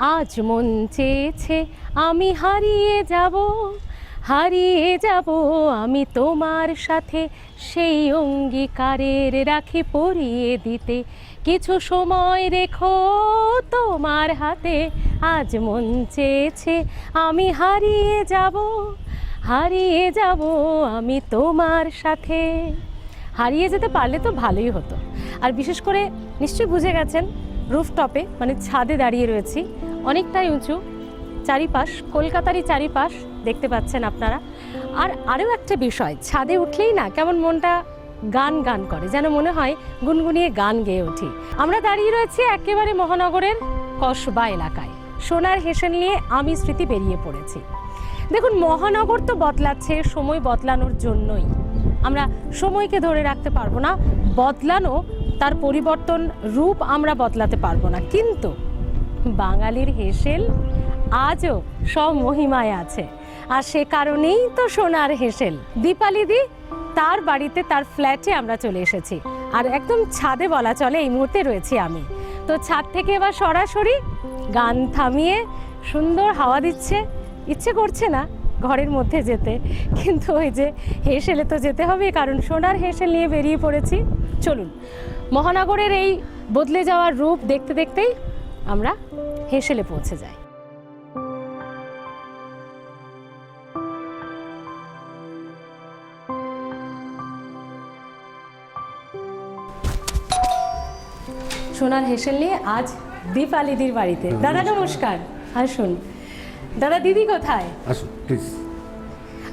আজ মন চেয়েছে আমি হারিয়ে যাব হারিয়ে যাব আমি তোমার সাথে। সেই অঙ্গীকারের রাখি পরিয়ে দিতে কিছু সময় রেখো তোমার হাতে। আজ মন চেয়েছে আমি হারিয়ে যাব হারিয়ে যাব আমি তোমার সাথে। হারিয়ে যেতে পারলে তো ভালোই হতো। আর বিশেষ করে নিশ্চয়ই বুঝে গেছেন রুফটপে মানে ছাদে দাঁড়িয়ে রয়েছি। অনেকটাই উঁচু। চারিপাশ, কলকাতারই চারিপাশ দেখতে পাচ্ছেন আপনারা। আর আরও একটা বিষয়, ছাদে উঠলেই না কেমন মনটা গান গান করে, যেন মনে হয় গুনগুনিয়ে গান গেয়ে উঠি। আমরা দাঁড়িয়ে রয়েছি একেবারে মহানগরের কসবা এলাকায়। সোনার হেসেন নিয়ে আমি স্মৃতি বেরিয়ে পড়েছি। দেখুন, মহানগর তো বদলাচ্ছে, সময় বদলানোর জন্যই। আমরা সময়কে ধরে রাখতে পারব না, বদলানো তার পরিবর্তন রূপ আমরা বদলাতে পারব না। কিন্তু বাঙালির হেসেল আজও সব মহিমায় আছে। আর সে কারণেই তো সোনার হেসেল। দীপালি দি, তার বাড়িতে, তার ফ্ল্যাটে আমরা চলে এসেছি। আর একদম ছাদে বলা চলে, এই মুহূর্তে রয়েছি আমি। তো ছাদ থেকে এবার সরাসরি গান থামিয়ে সুন্দর হাওয়া দিচ্ছে। ইচ্ছে করছে না ঘরের মধ্যে যেতে। কিন্তু ওই যে হেসেলে তো যেতে হবে, কারণ সোনার হেসেল নিয়ে বেরিয়ে পড়েছি। চলুন, মহানগরের এই বদলে যাওয়ার রূপ দেখতে দেখতেই আমরা হেসেলে পৌঁছে যাই। সোনার হেসেল নিয়ে আজ দীপালিদির বাড়িতে। দাদা, নমস্কার। আসুন। দাদা দিদি কোথায়? আসুন প্লিজ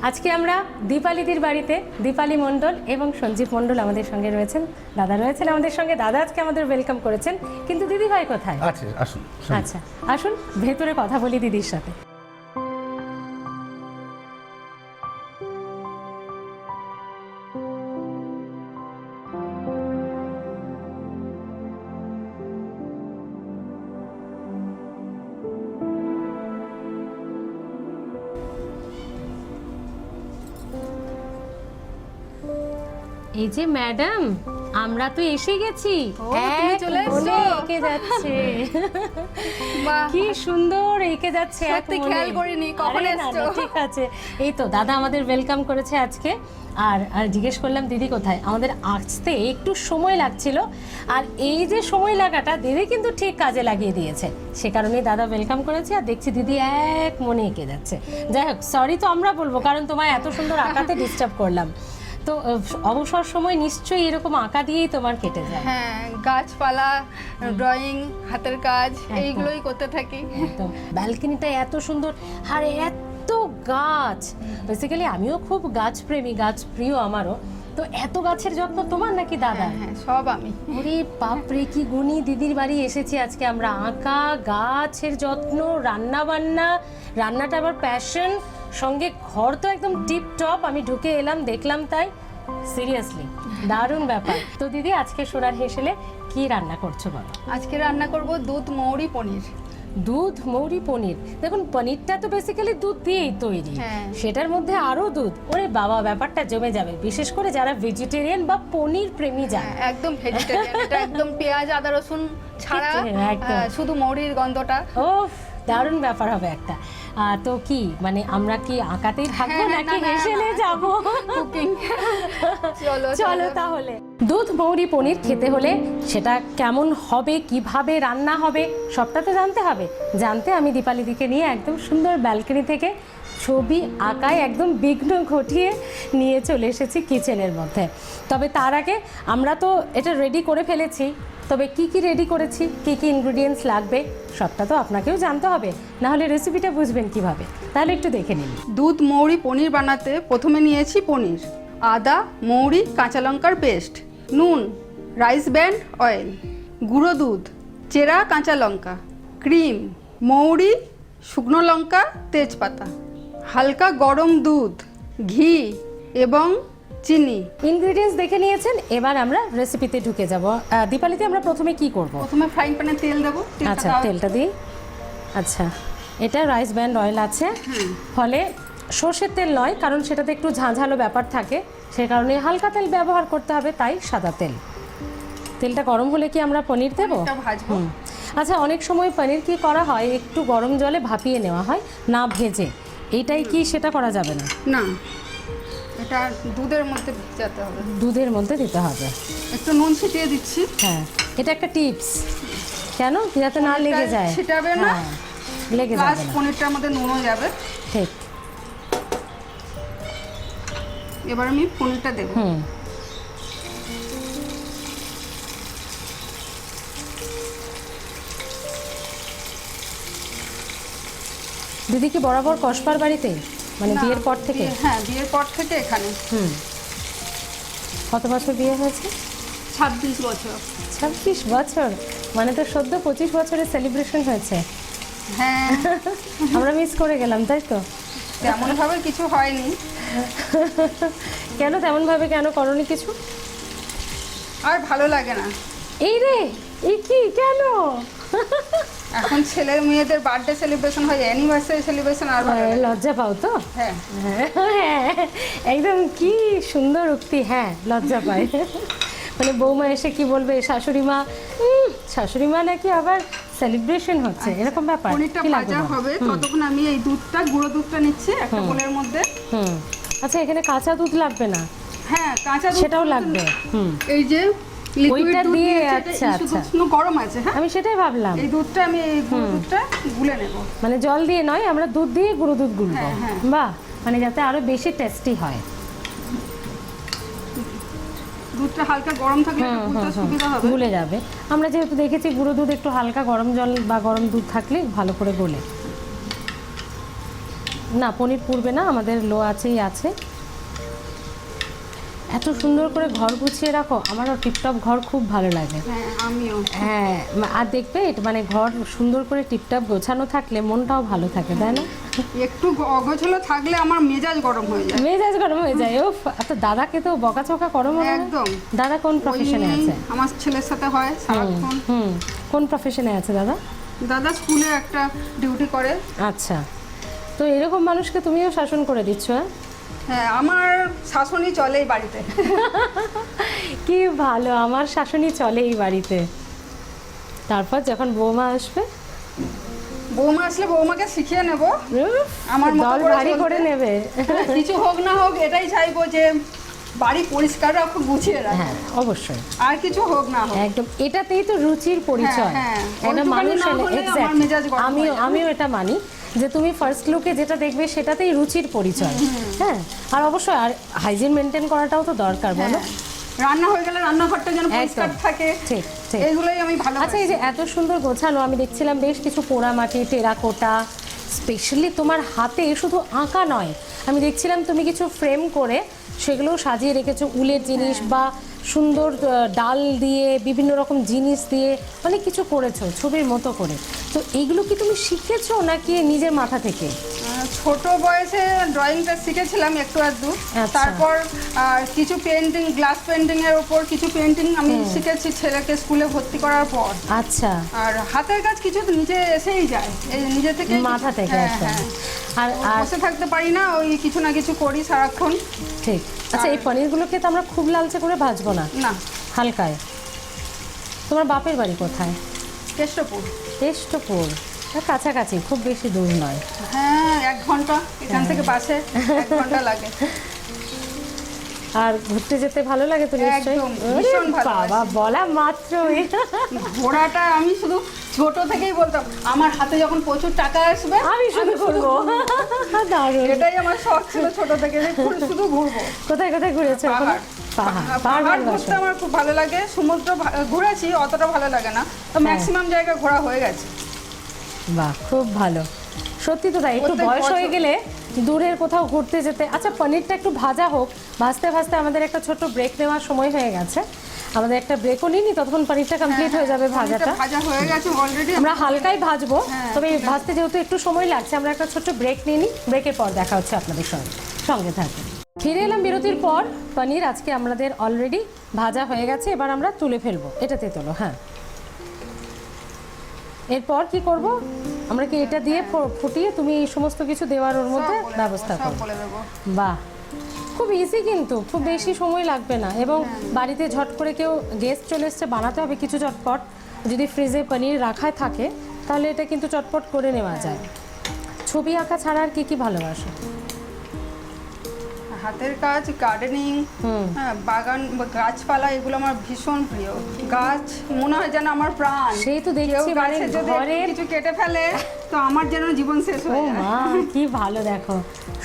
আজকে আমরা দীপালিদির বাড়িতে দীপালি মণ্ডল এবং সঞ্জীব মণ্ডল আমাদের সঙ্গে রয়েছেন। দাদা রয়েছেন আমাদের সঙ্গে। দাদা আজকে আমাদের ওয়েলকাম করেছেন। কিন্তু দিদি ভাই কোথায়? আসুন। আচ্ছা আসুন ভেতরে কথা বলি দিদির সাথে। এই যে ম্যাডাম আমরা তো এসে গেছি। ও, চলে এঁকে যাচ্ছে। কি সুন্দর এঁকে যাচ্ছে সত্যি খেয়াল করিনি, কখন এসছো? ঠিক আছে। এই তো দাদা আমাদের ওয়েলকাম করেছে আজকে। আর আর জিজ্ঞেস করলাম দিদি কোথায়? আমাদের আসতে একটু সময় লাগছিল। আর এই যে সময় লাগাটা দিদি কিন্তু ঠিক কাজে লাগিয়ে দিয়েছে। সে কারণেই দাদা ওয়েলকাম করেছে আর দেখছি দিদি এক মনে এঁকে যাচ্ছে। যাই হোক সরি তো আমরা বলব কারণ তোমায় এত সুন্দর আঁকাতে ডিস্টার্ব করলাম। তো অবসর সময় নিশ্চয়ই এরকম আঁকা দিয়েই তোমার কেটে যায়। হ্যাঁ গাছপালা ড্রয়িং হাতের কাজ এইগুলোই করতে থাকি। একদম। ব্যালকনিটা এত সুন্দর আর এত গাছ। বেসিক্যালি আমিও খুব গাছ প্রেমী গাছ প্রিয় আমারও। তো এত গাছের যত্ন তোমার নাকি দাদা? হ্যাঁ হ্যাঁ সব আমি। ওরে বাপরে কি গুণী দিদির বাড়ি এসেছি আজকে আমরা। আঁকা গাছের যত্ন রান্না বান্না রান্নাটা আবার প্যাশন সঙ্গে ঘর তো একদম টিপ টপ আমি ঢুকে এলাম দেখলাম তাই। সিরিয়াসলি দারুণ ব্যাপার। তো দিদি আজকে সোনার হেসেলে কি রান্না করছ বলো? আজকে রান্না করব দুধ মৌরি পনির। দুধ মৌরি পনির। দেখুন পনিরটা তো বেসিক্যালি দুধ দিয়েই তৈরি। হ্যাঁ। সেটার মধ্যে আরও দুধ। ওরে বাবা ব্যাপারটা জমে যাবে। বিশেষ করে যারা ভেজিটেরিয়ান বা পনির প্রেমী যান হ্যাঁ, একদম ভেজিটেরিয়ান এটা একদম পেঁয়াজ আদা রসুন ছাড়া শুধু মৌরির গন্ধটা। ও দারুণ ব্যাপার হবে একটা। তো কি মানে আমরা কি আঁকাতেই থাকব হ্যাঁ, নাকি হেসেলে যাব? কুকিং চলো চলো তাহলে। দুধ মৌরি পনির খেতে হলে সেটা কেমন হবে কীভাবে রান্না হবে সবটা তো জানতে হবে। জানতে আমি দীপালি দিকে নিয়ে একদম সুন্দর ব্যালকনি থেকে ছবি আঁকায় একদম বিঘ্ন ঘটিয়ে নিয়ে চলে এসেছি কিচেনের মধ্যে। তবে তার আগে আমরা তো এটা রেডি করে ফেলেছি। তবে কি কি রেডি করেছি, কি কি ইনগ্রিডিয়েন্টস লাগবে, সবটা তো আপনাকেও জানতে হবে। না হলে রেসিপিটা বুঝবেন কীভাবে। তাহলে একটু দেখে নিন। দুধ, মৌরি, পনির বানাতে প্রথমে নিয়েছি পনির। আদা, মৌরি, কাঁচা লঙ্কার পেস্ট নুন রাইস ব্যান্ড অয়েল গুঁড়ো দুধ, চেরা, কাঁচা লঙ্কা। ক্রিম, মৌরি, শুকনো লঙ্কা, তেজপাতা। হালকা গরম দুধ, ঘি এবং চিনি। ইনগ্রিডিয়েন্টস দেখে নিয়েছেন এবার আমরা রেসিপিতে ঢুকে যাব। দীপালিতে আমরা প্রথমে কি করব? প্রথমে ফ্রাইং প্যানে তেল দেবো আচ্ছা তেলটা দিই। আচ্ছা এটা রাইস ব্যান্ড অয়েল আছে। ফলে সর্ষের তেল নয় কারণ সেটাতে একটু ঝাঁঝালো ব্যাপার থাকে। সে কারণে হালকা তেল ব্যবহার করতে হবে তাই সাদা তেল। তেলটা গরম হলে কি আমরা পনির দেবো? আচ্ছা অনেক সময় পনির কি করা হয় একটু গরম জলে ভাপিয়ে নেওয়া হয় না ভেজে। এইটাই কি সেটা করা যাবে না? না। এটা দুধের মধ্যে ভিজাতে হবে। দুধের মধ্যে দিতে হবে। একটু নুন ছিটিয়ে দিচ্ছি। হ্যাঁ এটা একটা টিপস। কেন? যাতে না লেগে যায়। ছিটাবে না। হ্যাঁ, লেগে যাবে না। পনিরটার মধ্যে নুনও যাবে। ঠিক। এবার আমি পনিরটা দেবো। হুম। দিদি কি বরাবর কসবার বাড়িতে? মানে বিয়ের পর থেকে? হ্যাঁ বিয়ের পর থেকে এখানে। হুম। কত বছর বিয়ে হয়েছে? ছাব্বিশ বছর। ছাব্বিশ বছর? মানে তো সদ্য পঁচিশ বছরের সেলিব্রেশন হয়েছে। হ্যাঁ। আমরা মিস করে গেলাম তাই তো? তেমনভাবে কিছু হয়নি। কেন তেমনভাবে কেন করনি কিছু? আর ভালো লাগে না। এই রে এই কি কেন? এখন ছেলে মেয়েদের বার্থডে সেলিব্রেশন হয় অ্যানিভার্সারি সেলিব্রেশন আর ভালো লজ্জা পাও তো? হ্যাঁ। হ্যাঁ একদম কি সুন্দর উক্তি হ্যাঁ লজ্জা পায়। মানে বৌমা এসে কি বলবে শাশুড়ি মা? শাশুড়ি মা নাকি আবার সেলিব্রেশন হচ্ছে এরকম ব্যাপার। কি ভাজা হবে ততক্ষণ আমি এই দুধটা গুঁড়ো দুধটা নিচ্ছি একটা বোলের মধ্যে। হুম। আচ্ছা এখানে কাঁচা দুধ লাগবে না? হ্যাঁ কাঁচা দুধ সেটাও লাগবে হুম। এই যে লিকুইড দুধ দিয়ে, আচ্ছা, আচ্ছা। গরম আছে হ্যাঁ? আমি সেটাই ভাবলাম। এই দুধটা আমি এই গুঁড়ো দুধটা গুলে নেব। মানে জল দিয়ে নয় আমরা দুধ দিয়ে গুঁড়ো দুধ গুলবো। হ্যাঁ, হ্যাঁ। বাহ মানে যাতে আরও বেশি টেস্টি হয়। দুধটা হালকা গরম থাকলে সুবিধা হবে। গুলে যাবে। আমরা যেহেতু দেখেছি গুঁড়ো দুধ একটু হালকা গরম জল বা গরম দুধ থাকলে ভালো করে গলে। না পনির পুড়বে না আমাদের লো আছেই আছে। এত সুন্দর করে ঘর গুছিয়ে রাখো আমারও টিপটপ ঘর খুব ভালো লাগে। হ্যাঁ আমিও। হ্যাঁ আর দেখবে এটা মানে ঘর সুন্দর করে টিপটপ গোছানো থাকলে মনটাও ভালো থাকে তাই না? একটু অগোছলো থাকলে আমার মেজাজ গরম হয়ে যায়। মেজাজ গরম হয়ে যায় ও আপনার দাদাকে তো বকাচকা করো মনে? একদম। দাদা কোন প্রফেশনে আছে? আমার ছেলের সাথে হয় সারাক্ষণ। হুম কোন প্রফেশনে আছে দাদা? দাদা স্কুলে একটা ডিউটি করে। আচ্ছা। তো এরকম মানুষকে তুমিও শাসন করে দিচ্ছ হ্যাঁ? হ্যাঁ আমার শাসনই চলে এই বাড়িতে। কি ভালো আমার শাসনই চলে এই বাড়িতে। তারপর যখন বৌমা আসবে? বৌমা আসলে বৌমাকে শিখিয়ে নেব। আমার দল করে ভারী করে নেবে। হ্যাঁ, কিছু হোক না হোক এটাই চাইব যে বাড়ি পরিষ্কার রাখো গুছিয়ে রাখো হ্যাঁ অবশ্যই। আর কিছু হোক না হোক। একদম এটাতেই তো রুচির পরিচয়। হ্যাঁ, মানুষ হয়ে আমিও আমিও এটা মানি। যে তুমি ফার্স্ট লুকে যেটা দেখবে সেটাতেই রুচির পরিচয়। হ্যাঁ? আর অবশ্যই আর হাইজিন মেনটেন করাটাও তো দরকার বলো। হ্যাঁ। রান্না হয়ে গেলে রান্নাঘরটা যেন পরিষ্কার থাকে ঠিক ঠিক। এগুলোই আমি ভালো আচ্ছা এই যে এত সুন্দর গোছানো আমি দেখছিলাম বেশ কিছু পোড়ামাটি টেরাকোটা স্পেশালি তোমার হাতে শুধু আঁকা নয় আমি দেখছিলাম তুমি কিছু ফ্রেম করে সেগুলো সাজিয়ে রেখেছো উলের জিনিস বা সুন্দর ডাল দিয়ে বিভিন্ন রকম জিনিস দিয়ে অনেক কিছু করেছ ছবির মতো করে। তো এইগুলো কি তুমি শিখেছো নাকি নিজের মাথা থেকে? ছোট বয়সে ড্রয়িংটা শিখেছিলাম একটু আধটু আচ্ছা। তারপর কিছু পেন্টিং গ্লাস পেন্টিং এর উপর কিছু পেন্টিং আমি শিখেছি ছেলেকে স্কুলে ভর্তি করার পর। আচ্ছা। আর হাতের কাজ কিছু তো নিজে এসেই যায়। এই নিজে থেকে মাথা থেকে একদম আর আর বসে থাকতে পারি না ওই কিছু না কিছু করি সারাক্ষণ। ঠিক। আচ্ছা এই পনিরগুলোকে তো আমরা খুব লালচে করে ভাজবো না। না। হালকায়। তোমার বাপের বাড়ি কোথায়? কেষ্টপুর। কেষ্টপুর। কাছাকাছি খুব বেশি দূর নয়। হ্যাঁ এক ঘণ্টা এখান থেকে বাসে এক ঘণ্টা লাগে। আর ঘুরতে যেতে ভালো লাগে তো নিশ্চয়ই? ভীষণ ভালোবাসি। বাবা বলা মাত্রই। ঘোড়াটা আমি শুধু ছোট থেকেই বলতাম আমার হাতে যখন প্রচুর টাকা আসবে আমি শুধু ঘুরবো। দারুণ। এটাই আমার শখ ছিল ছোট থেকে শুধু ঘুরবো। কোথায় কোথায় ঘুরেছো? পাহাড়। ঘুরতে আমার খুব ভালো লাগে সমুদ্র ঘুরেছি অতটা ভালো লাগে না। তো হ্যাঁ। ম্যাক্সিমাম জায়গা ঘোরা হয়ে গেছে। বাহ খুব ভালো। সত্যি তো তাই একটু বয়স হয়ে গেলে দূরের কোথাও ঘুরতে যেতে আচ্ছা পনিরটা একটু ভাজা হোক ভাজতে ভাজতে আমাদের একটা ছোট ব্রেক নেওয়ার সময় হয়ে গেছে। আমাদের একটা ব্রেকও নিইনি ততক্ষণ পনিরটা কমপ্লিট হয়ে যাবে ভাজাটা। ভাজা হয়ে গেছে অলরেডি আমরা হালকাই ভাজবো হ্যাঁ, তবে ভাজতে যেহেতু একটু সময় লাগছে আমরা একটা ছোট্ট ব্রেক নিয়ে নিই ব্রেকের পর দেখা হচ্ছে আপনাদের সঙ্গে। সঙ্গে থাকুন। ফিরে এলাম বিরতির পর। পনির আজকে আমাদের অলরেডি ভাজা হয়ে গেছে এবার আমরা তুলে ফেলব। এটাতে তোলো হ্যাঁ। এরপর কি করব? আমরা কি এটা দিয়ে ফুটিয়ে তুমি এই সমস্ত কিছু দেওয়ার ওর মধ্যে ব্যবস্থা করো। বাহ! খুব ইজি কিন্তু খুব বেশি সময় লাগবে না এবং বাড়িতে ঝট করে কেউ গেস্ট চলে এসছে বানাতে হবে কিছু চটপট যদি ফ্রিজে পনির রাখা থাকে তাহলে এটা কিন্তু চটপট করে নেওয়া যায়। ছবি আঁকা ছাড়া আর কী কী ভালোবাসো? হাতের কাজ গার্ডেনিং হ্যাঁ বাগান গাছপালা এগুলো আমার ভীষণ প্রিয়। গাছ মনে হয় যেন আমার প্রাণ। সেই তো দেখছি মানে কিছু কেটে ফেলে তো আমার যেন জীবন শেষ হয়ে যায়। কি ভালো দেখো।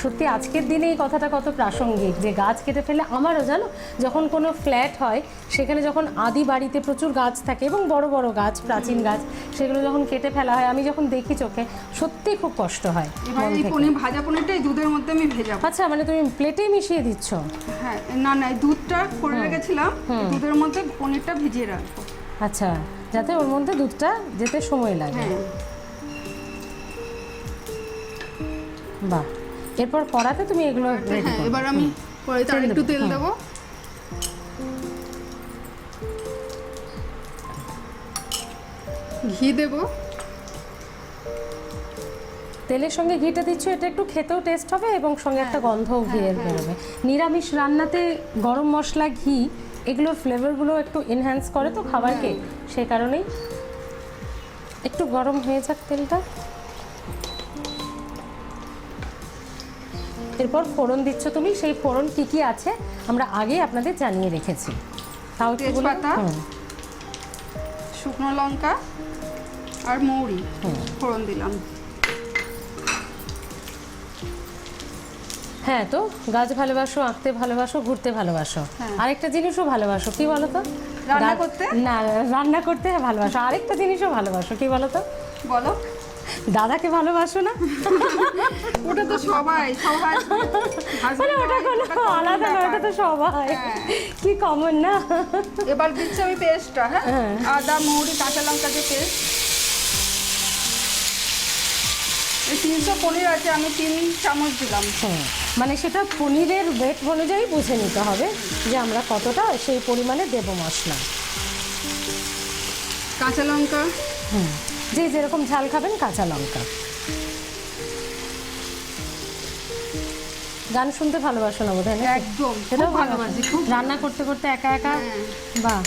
সত্যি আজকের দিনে এই কথাটা কত প্রাসঙ্গিক যে গাছ কেটে ফেলে আমারও জানো যখন কোনো ফ্ল্যাট হয় সেখানে যখন আদি বাড়িতে প্রচুর গাছ থাকে এবং বড় বড় গাছ প্রাচীন গাছ সেগুলো যখন কেটে ফেলা হয় আমি যখন দেখি চোখে সত্যি খুব কষ্ট হয় ভাজা পনিরটাই দুধের মধ্যে আমি ভেজাবো। আচ্ছা মানে তুমি প্লেটেই মিশিয়ে দিচ্ছ? হ্যাঁ না না দুধটা করে রেখেছিলাম দুধের মধ্যে পনিরটা ভিজিয়ে রাখব। আচ্ছা যাতে ওর মধ্যে দুধটা যেতে সময় লাগে। হ্যাঁ। বাহ এরপর কড়াতে তুমি এগুলো হ্যাঁ এবার আমি কড়াইতে একটু তেল দেবো। ঘি দেবো। তেলের সঙ্গে ঘিটা দিচ্ছ এটা একটু খেতেও টেস্ট হবে এবং সঙ্গে একটা গন্ধও ঘি ঘিয়ের বেরোবে। নিরামিষ রান্নাতে গরম মশলা ঘি এগুলোর ফ্লেভারগুলো একটু এনহ্যান্স করে তো খাবারকে। সেই কারণেই একটু গরম হয়ে যাক তেলটা। এরপর ফোড়ন দিচ্ছ তুমি সেই ফোড়ন কি কি আছে আমরা আগে আপনাদের জানিয়ে রেখেছি। তাও তেজপাতা। শুকনো লঙ্কা আর মৌরি। ফোড়ন দিলাম। হ্যাঁ তো গাছ ভালোবাসো আঁকতে ভালোবাসো ঘুরতে ভালোবাসো। হ্যাঁ। আরেকটা জিনিসও ভালোবাসো কি বলো তো রান্না করতে? না রান্না করতে ভালোবাসো। আরেকটা জিনিসও ভালোবাসো কি বলো তো বলো। দাদাকে ভালোবাসো না? ওটা তো সবাই সবাই মানে ওটা কোনো আলাদা নয় ওটা তো সবাই। হ্যাঁ। কি কমন না? এবার দিচ্ছি আমি পেস্টটা হ্যাঁ? হ্যাঁ। আদা মৌরি কাঁচা লঙ্কা যে পেস্ট। এই তিনশো পনির আছে আমি তিন চামচ দিলাম। হ্যাঁ। মানে সেটা পনিরের ওয়েট অনুযায়ী বুঝে নিতে হবে যে আমরা কতটা সেই পরিমাণে দেব মশলা। কাঁচা লঙ্কা? হুম যে যেরকম ঝাল খাবেন কাঁচা লঙ্কা। গান শুনতে ভালোবাসো না বোধ হয় একদম সেটাও ভালোবাসি রান্না করতে করতে একা একা হ্যাঁ। বাহ।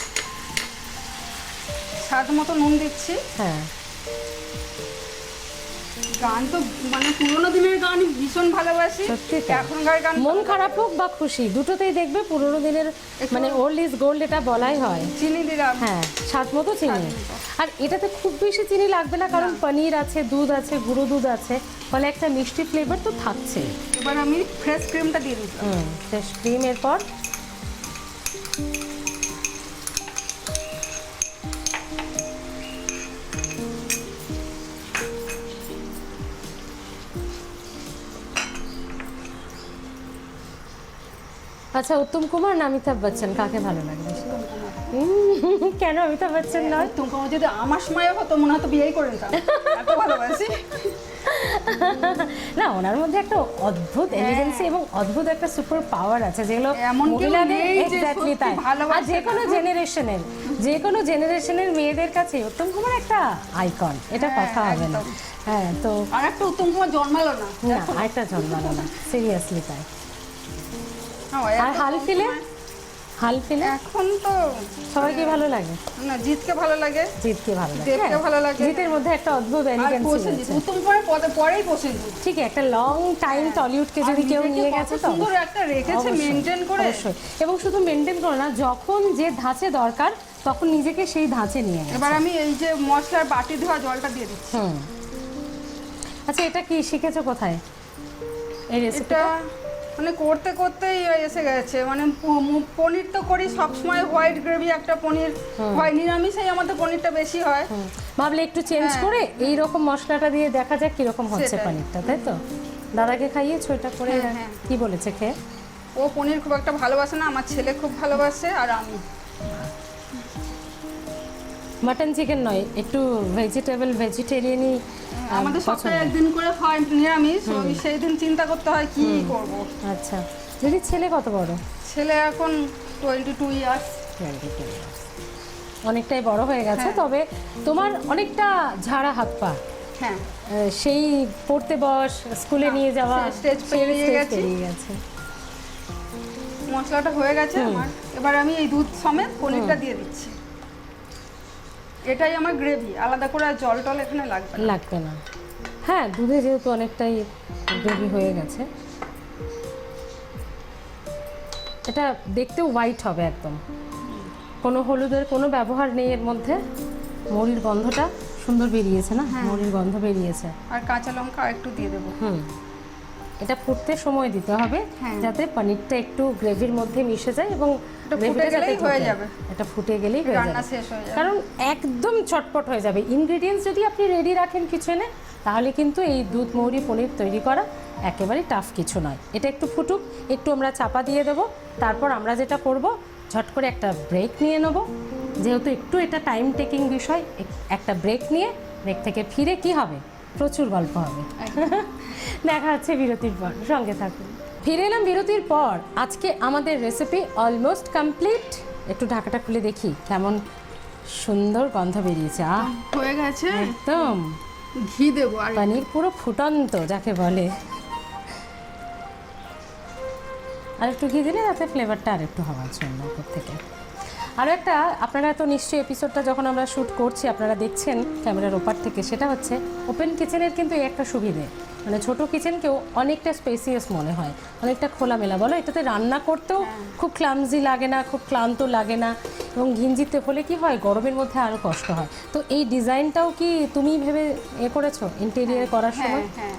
স্বাদ মতো নুন দিচ্ছি। হ্যাঁ। গান তো মানে পুরোনো দিনের গান ভীষণ ভালোবাসি। সত্যি এখনকার গান মন খারাপ হোক বা খুশি দুটোতেই দেখবে পুরোনো দিনের মানে ওল্ড ইজ গোল্ড এটা বলাই হয়। চিনি দিলাম। হ্যাঁ স্বাদ মতো চিনি। আর এটাতে খুব বেশি চিনি লাগবে না কারণ পনির আছে দুধ আছে গুঁড়ো দুধ আছে ফলে একটা মিষ্টি ফ্লেভার তো থাকছে। এবার আমি ফ্রেশ ক্রিমটা দিয়ে দিচ্ছি। হুম ফ্রেশ ক্রিম এরপর আচ্ছা উত্তম কুমার না অমিতাভ বচ্চন? কাকে ভালো লাগে? কেন অমিতাভ বচ্চন নয়? তোমার যদি আমার সময় হতো মনে হতো বিয়েই করে নিতাম। এত ভালোবাসি। না ওনার মধ্যে একটা অদ্ভুত এলিগেন্সি এবং অদ্ভুত একটা সুপার পাওয়ার আছে যেগুলো এক্স্যাক্টলি তাই। আর যে কোনো জেনারেশনের যে কোনো জেনারেশনের মেয়েদের কাছে উত্তম কুমার একটা আইকন এটা হ্যাঁ, কথা হবে না। হ্যাঁ তো আর একটা উত্তম কুমার জন্মালো না। না আরেকটা জন্মালো না। সিরিয়াসলি তাই। হ্যাঁ, আর হাল ফিলে? হাল ফিলে? এখন তো সবাইকে ভালো লাগে? না জিতকে ভালো লাগে। জিতকে ভালো লাগে দেবকে হ্যাঁ, ভালো লাগে। জিতের মধ্যে একটা অদ্ভুত এলিগেন্সি আছে উত্তম কুমারের পদে পরেই প্রসেনজিৎ ঠিক একটা লং টাইম টলিউডকে হ্যাঁ। যদি কেউ নিয়ে গেছে তো সুন্দর একটা রেখেছে মেনটেন করে। অবশ্যই। এবং শুধু মেনটেন করো না যখন যে ধাঁচে দরকার তখন নিজেকে সেই ধাঁচে নিয়ে গেছে। এবার আমি এই যে মশলার বাটি ধোয়া জলটা দিয়ে দিচ্ছি। আচ্ছা এটা কি শিখেছো কোথায়? এই রেসিপিটা মানে করতে করতেই এসে গেছে। মানে পনির তো করি সবসময় হোয়াইট গ্রেভি একটা পনির হয় নিরামিষেই আমাদের পনিরটা বেশি হয়। ভাবলে একটু চেঞ্জ হ্যাঁ। করে এই রকম মশলাটা দিয়ে দেখা যাক কীরকম হচ্ছে পনিরটা তাই তো? দাদাকে খাইয়ে এটা করে? হ্যাঁ, হ্যাঁ। কি বলেছে খেয়ে? ও পনির খুব একটা ভালোবাসে না আমার ছেলে খুব ভালোবাসে আর আমি। মাটন চিকেন নয় একটু ভেজিটেবল ভেজিটেরিয়ানই আমাদের সপ্তাহে একদিন করে হয় নিরামিষ ওই সেই দিন চিন্তা করতে হয় কি করব। আচ্ছা যদি ছেলে কত বড়? ছেলে এখন টোয়েন্টি টু ইয়ার্স 22 years। অনেকটাই বড় হয়ে গেছে হ্যাঁ। তবে তোমার অনেকটা ঝাড়া হাত পা। হ্যাঁ। সেই পড়তে বস স্কুলে নিয়ে যাওয়া স্টেজ। পেরিয়ে গেছে। মশলাটা হয়ে গেছে আমার। এবার আমি এই দুধ সমেত পনিরটা দিয়ে দিচ্ছি। এটাই আমার গ্রেভি আলাদা করে আর জল টল এখানে লাগবে না। লাগবে না। হ্যাঁ দুধে যেহেতু অনেকটাই গ্রেভি হয়ে গেছে। এটা দেখতেও হোয়াইট হবে একদম। কোনো হলুদের কোনো ব্যবহার নেই এর মধ্যে। মরির গন্ধটা সুন্দর বেরিয়েছে না? মরির গন্ধ বেরিয়েছে। আর কাঁচা লঙ্কা আর একটু দিয়ে দেবো। হুম। এটা ফুটতে সময় দিতে হবে হ্যাঁ। যাতে পনিরটা একটু গ্রেভির মধ্যে মিশে যায় এবং ফুটে গেলেই হয়ে যাবে। এটা ফুটে গেলেই হয়ে রান্না যাবে। শেষ হয়ে যাবে। কারণ একদম চটপট হয়ে যাবে। ইনগ্রেডিয়েন্টস যদি আপনি রেডি রাখেন কিচেনে তাহলে কিন্তু এই দুধ মৌরি পনির তৈরি করা একেবারেই টাফ কিছু নয়। এটা একটু ফুটুক একটু আমরা চাপা দিয়ে দেবো। তারপর আমরা যেটা করব ঝট করে একটা ব্রেক নিয়ে নেব। যেহেতু একটু এটা টাইম টেকিং বিষয় একটা ব্রেক নিয়ে ব্রেক থেকে ফিরে কি হবে? প্রচুর গল্প হবে। দেখা হচ্ছে বিরতির পর। সঙ্গে থাকুন। ফিরে এলাম বিরতির পর। আজকে আমাদের রেসিপি অলমোস্ট কমপ্লিট একটু ঢাকাটা খুলে দেখি কেমন সুন্দর গন্ধ বেরিয়েছে আহ। হয়ে গেছে? একদম। ঘি দেবো আর পনির পুরো ফুটন্ত যাকে বলে। আর একটু ঘি দিলে তাতে ফ্লেভারটা আর একটু হওয়ার জন্য ওপর থেকে। আরও একটা আপনারা তো নিশ্চয়ই এপিসোডটা যখন আমরা শ্যুট করছি আপনারা দেখছেন ক্যামেরার ওপার থেকে সেটা হচ্ছে ওপেন কিচেনের কিন্তু এই একটা সুবিধে। মানে ছোট কিচেনকেও অনেকটা স্পেসিয়াস মনে হয় অনেকটা খোলামেলা। বলো এটাতে রান্না করতেও খুব ক্লামজি লাগে না খুব ক্লান্ত লাগে না এবং ঘিঞ্জিতে হলে কি হয় গরমের মধ্যে আরও কষ্ট হয়। তো এই ডিজাইনটাও কি তুমি ভেবে এ করেছ ইন্টেরিয়ার করার হ্যাঁ সময়? হ্যাঁ।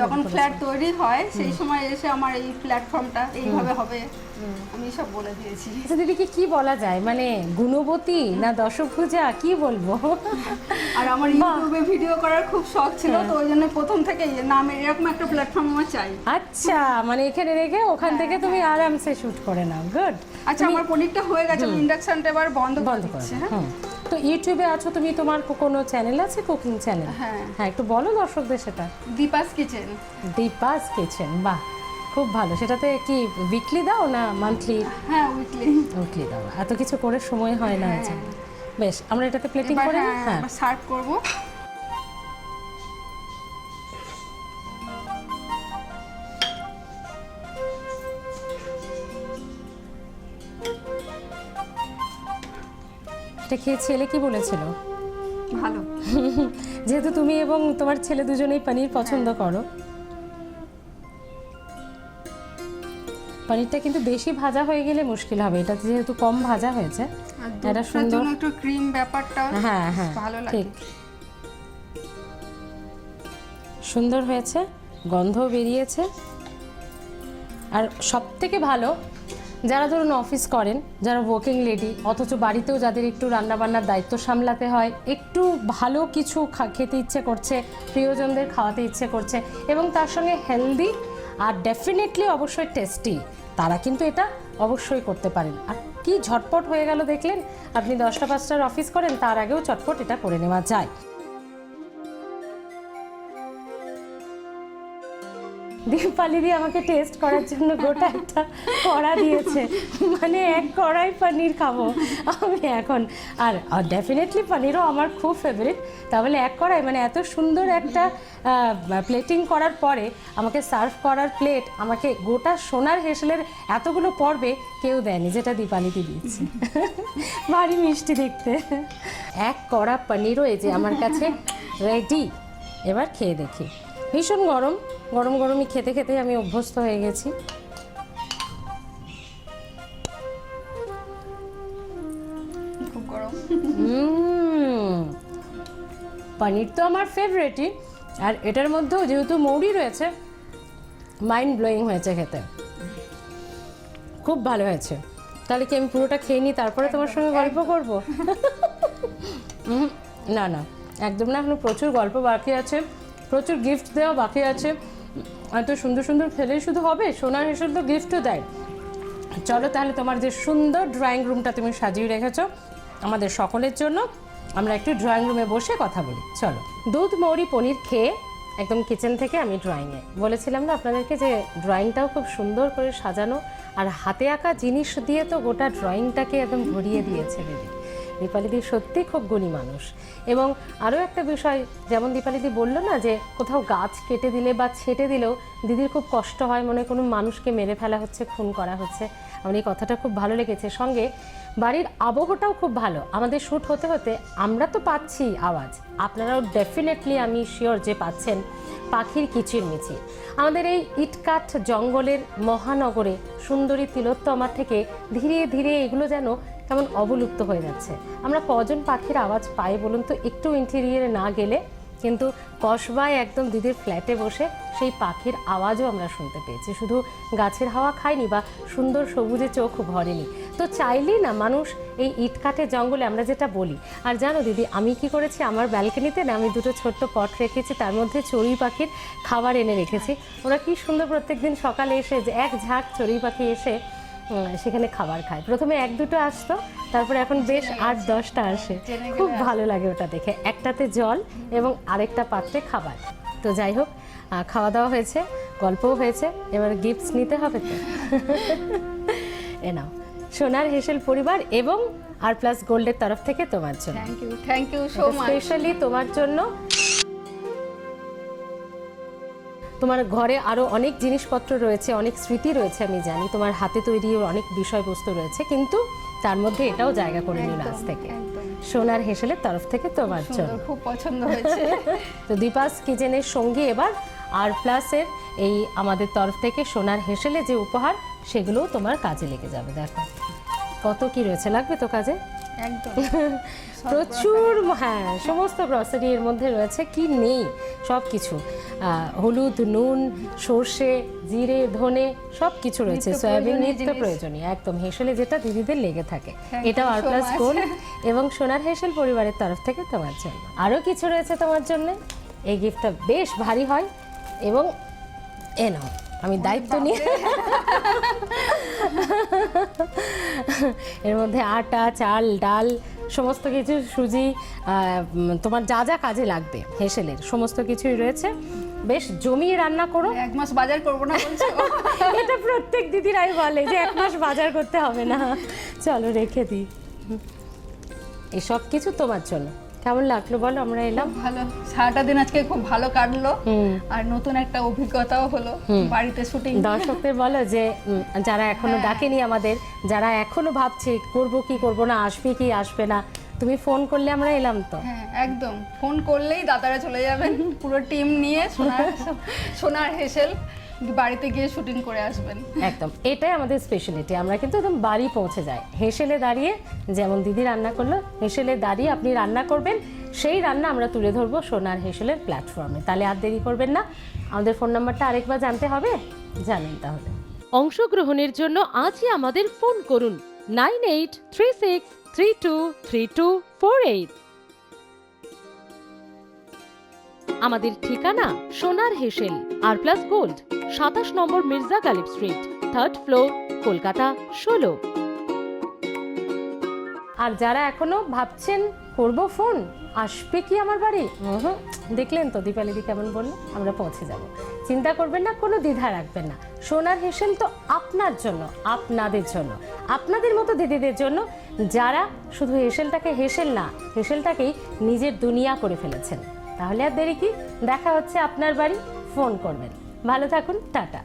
যখন ফ্ল্যাট তৈরি হয় সেই সময় এসে আমার এই প্ল্যাটফর্মটা এইভাবে হবে। আমি সব বলে দিয়েছি। আচ্ছা দিদিকে কি বলা যায়? মানে গুণবতী না দশভুজা কি বলব? আর আমার ইউটিউবে ভিডিও করার খুব শখ ছিল হ্যাঁ। তো ওই জন্য প্রথম থেকেই নাম এরকম একটা প্ল্যাটফর্ম আমার চাই। আচ্ছা মানে এখানে রেখে ওখান থেকে তুমি আরামসে শুট করে নাও গুড আচ্ছা আমার পনিরটা হয়ে গেছে ইন্ডাকশনটা এবার বন্ধ বন্ধ করে দিচ্ছি হ্যাঁ। তো ইউটিউবে আছো তুমি তোমার কোনো চ্যানেল আছে? কুকিং চ্যানেল হ্যাঁ। হ্যাঁ একটু বলো দর্শকদের সেটা। দীপাস কিচেন দীপাস কিচেন বাহ খুব ভালো। সেটাতে কি উইকলি দাও না মান্থলি হ্যাঁ উইকলি উইকলি দাও। এত কিছু করে সময় হয় না আচ্ছা। বেশ আমরা এটাতে প্লেটিং করে হ্যাঁ হ্যাঁ। সার্ভ করব। এটা খেয়ে ছেলে কি বলেছিল? ভালো। যেহেতু তুমি এবং তোমার ছেলে দুজনেই পনির পছন্দ করো। পনিরটা কিন্তু বেশি ভাজা হয়ে গেলে মুশকিল হবে। এটা যেহেতু কম ভাজা হয়েছে এটা সুন্দর একটু ক্রিম ব্যাপারটা হ্যাঁ হ্যাঁ। ভালো লাগে। সুন্দর হয়েছে গন্ধও বেরিয়েছে। আর সব থেকে ভালো যারা ধরুন অফিস করেন, যারা ওয়ার্কিং লেডি অথচ বাড়িতেও যাদের একটু রান্নাবান্নার দায়িত্ব সামলাতে হয়, একটু ভালো কিছু খেতে ইচ্ছে করছে, প্রিয়জনদের খাওয়াতে ইচ্ছে করছে এবং তার সঙ্গে হেলদি আর ডেফিনেটলি অবশ্যই টেস্টি তারা কিন্তু এটা অবশ্যই করতে পারেন। আর কি ঝটপট হয়ে গেল দেখলেন, আপনি দশটা পাঁচটার অফিস করেন, তার আগেও চটপট এটা করে নেওয়া যায়। দীপালি দি আমাকে টেস্ট করার জন্য গোটা একটা কড়া দিয়েছে। মানে এক কড়াই পনির খাব আমি এখন। আর ডেফিনেটলি পনিরও আমার খুব ফেভারিট তাহলে এক কড়াই মানে এত সুন্দর একটা প্লেটিং করার পরে আমাকে সার্ভ করার প্লেট আমাকে গোটা সোনার হেসেলের এতগুলো পর্বে কেউ দেয়নি, যেটা দীপালিদি দিয়েছে। ভারী মিষ্টি দেখতে। এক কড়া পনিরও এই যে আমার কাছে রেডি এবার খেয়ে দেখি। ভীষণ গরম। গরম গরমই খেতে খেতে আমি অভ্যস্ত হয়ে গেছি। খুব গরম। উম, পনির তো আমার ফেভারিটই আর এটার মধ্যেও যেহেতু মৌরি রয়েছে মাইন্ড ব্লোয়িং হয়েছে খেতে। খুব ভালো হয়েছে। তাহলে কি আমি পুরোটা খেয়ে নিই তারপরে তোমার সঙ্গে গল্প করব? না না। একদম না এখনও প্রচুর গল্প বাকি আছে। প্রচুর গিফট দেওয়া বাকি আছে। এত সুন্দর সুন্দর খেলেই শুধু হবে? সোনার হিসেবে তো গিফটও দেয়। চলো তাহলে তোমার যে সুন্দর ড্রয়িং রুমটা তুমি সাজিয়ে রেখেছো, আমাদের সকলের জন্য আমরা একটু ড্রয়িং রুমে বসে কথা বলি। চলো। দুধ, মৌরি, পনির খেয়ে একদম কিচেন থেকে আমি ড্রয়িংয়ে বলেছিলাম না আপনাদেরকে যে ড্রয়িংটাও খুব সুন্দর করে সাজানো, আর হাতে আঁকা জিনিস দিয়ে তো গোটা ড্রয়িংটাকে একদম ভরিয়ে দিয়েছে দিদি। দীপালিদি সত্যি খুব গুণী মানুষ। এবং আরও একটা বিষয়, যেমন দীপালিদি বলল না যে কোথাও গাছ কেটে দিলে বা ছেটে দিলেও দিদির খুব কষ্ট হয়, মনে কোনো মানুষকে মেরে ফেলা হচ্ছে, খুন করা হচ্ছে। আমার এই কথাটা খুব ভালো লেগেছে। সঙ্গে বাড়ির আবহটাও খুব ভালো। আমাদের শ্যুট হতে হতে আমরা তো পাচ্ছি আওয়াজ। আপনারাও ডেফিনেটলি আমি শিওর যে পাচ্ছেন পাখির কিচিরমিচির আমাদের এই ইটকাঠ জঙ্গলের মহানগরে সুন্দরী তিলোত্তমা থেকে ধীরে ধীরে এগুলো যেন কেমন অবলুপ্ত হয়ে যাচ্ছে। আমরা কজন পাখির আওয়াজ পাই বলুন তো? একটু ইন্টেরিয়ারে না গেলে কিন্তু কসবায় একদম দিদির ফ্ল্যাটে বসে সেই পাখির আওয়াজও আমরা শুনতে পেয়েছি। শুধু গাছের হাওয়া খায়নি বা সুন্দর সবুজে চোখ ভরেনি। তো চাইলেই না মানুষ এই ইটকাঠের জঙ্গলে আমরা যেটা বলি, আর জানো দিদি, আমি কি করেছি? আমার ব্যালকনিতে না আমি দুটো ছোট্ট পট রেখেছি, তার মধ্যে চড়ুই পাখির খাবার এনে রেখেছি। ওরা কি সুন্দর প্রত্যেকদিন সকালে এসে যে এক ঝাঁক চড়ুই পাখি এসে সেখানে খাবার খায়। প্রথমে এক দুটো আসতো তারপরে এখন বেশ আট দশটা আসে। খুব ভালো লাগে ওটা দেখে। একটাতে জল এবং আরেকটা পাত্রে খাবার। তো যাই হোক খাওয়া দাওয়া হয়েছে গল্পও হয়েছে এবার গিফটস নিতে হবে তো। এ নাও। সোনার হেসেল পরিবার এবং আর প্লাস গোল্ডের তরফ থেকে তোমার জন্য। Thank you thank you so much specially তোমার জন্য তোমার ঘরে আরও অনেক জিনিসপত্র রয়েছে অনেক স্মৃতি রয়েছে আমি জানি। তোমার হাতে তৈরি অনেক বিষয়বস্তু রয়েছে কিন্তু তার মধ্যে এটাও জায়গা করে নিল আজ থেকে। সোনার হেসেলের তরফ থেকে তোমার জন্য। খুব পছন্দ হয়েছে। তো দীপাস কিচেনের সঙ্গে এবার আর প্লাসের এই আমাদের তরফ থেকে সোনার হেসেলে যে উপহার সেগুলোও তোমার কাজে লেগে যাবে দেখো। কত কি রয়েছে লাগবে তো কাজে? একদম। প্রচুর হ্যাঁ সমস্ত গ্রসারি এর মধ্যে রয়েছে কি নেই? সব কিছু হলুদ নুন সর্ষে জিরে ধনে সব কিছু রয়েছে সয়াবিন প্রয়োজনীয় নিত্য প্রয়োজনীয় একদম। হেসেলে যেটা দিদিদের লেগে থাকে। এটাও আর প্লাস. গোল্ড এবং সোনার হেসেল পরিবারের তরফ থেকে তোমার জন্য। আরও কিছু রয়েছে তোমার জন্য? এই গিফটটা বেশ ভারী হয় এবং এ নাও। আমি দায়িত্ব নিয়ে এর মধ্যে আটা চাল ডাল সমস্ত কিছু সুজি তোমার যা যা কাজে লাগবে হেসেলের সমস্ত কিছুই রয়েছে। বেশ জমিয়ে রান্না করো। এক মাস বাজার করব না এটা প্রত্যেক দিদিরাই বলে যে এক মাস বাজার করতে হবে না। চলো রেখে দিই। এসব কিছু তোমার জন্য। কেমন লাগল বলো? আমরা এলাম। ভালো। সারাটা দিন আজকে খুব ভালো কাটলো। আর নতুন একটা অভিজ্ঞতাও হলো বাড়িতে শুটিং দর্শকদের বলো যে যারা এখনও ডাকেনি আমাদের যারা এখনও ভাবছে করব কি করব না আসবে কি আসবে না? তুমি ফোন করলে আমরা এলাম তো। হ্যাঁ একদম। ফোন করলেই দাদারা চলে যাবেন। পুরো টিম নিয়ে সোনার সোনার হেসেল। বাড়িতে গিয়ে শুটিং করে আসবেন। একদম এটাই আমাদের স্পেশালিটি আমরা কিন্তু একদম বাড়ি পৌঁছে যাই। হেসেলে দাঁড়িয়ে যেমন দিদি রান্না করল হেসেলে দাঁড়িয়ে আপনি রান্না করবেন সেই রান্না আমরা তুলে ধরবো সোনার হেসেলের প্ল্যাটফর্মে তাহলে আর দেরি করবেন না। আমাদের ফোন নাম্বারটা আরেকবার জানতে হবে? জানেন তাহলে। অংশগ্রহণের জন্য আজই আমাদের ফোন করুন। Nine eight three six three two three two four eight আমাদের ঠিকানা সোনার হেসেল আর প্লাস গোল্ড সাতাশ নম্বর Mirza Ghalib street third floor Kolkata, ষোলো। আর যারা এখনও ভাবছেন, করব ফোন? আসবে কি আমার বাড়ি? দেখলেন তো দীপালিদি কেমন বলল, আমরা পৌঁছে যাব। চিন্তা করবেন না, কোনো দ্বিধা রাখবেন না। সোনার হেসেল তো আপনার জন্য, আপনাদের জন্য, আপনাদের মতো দিদিদের জন্য। যারা শুধু হেসেলটাকে হেসেল না, হেসেলটাকেই নিজের দুনিয়া করে ফেলেছেন। তাহলে আর দেরি কি? দেখা হচ্ছে আপনার বাড়ি, ফোন করবেন। ভালো থাকুন টাটা।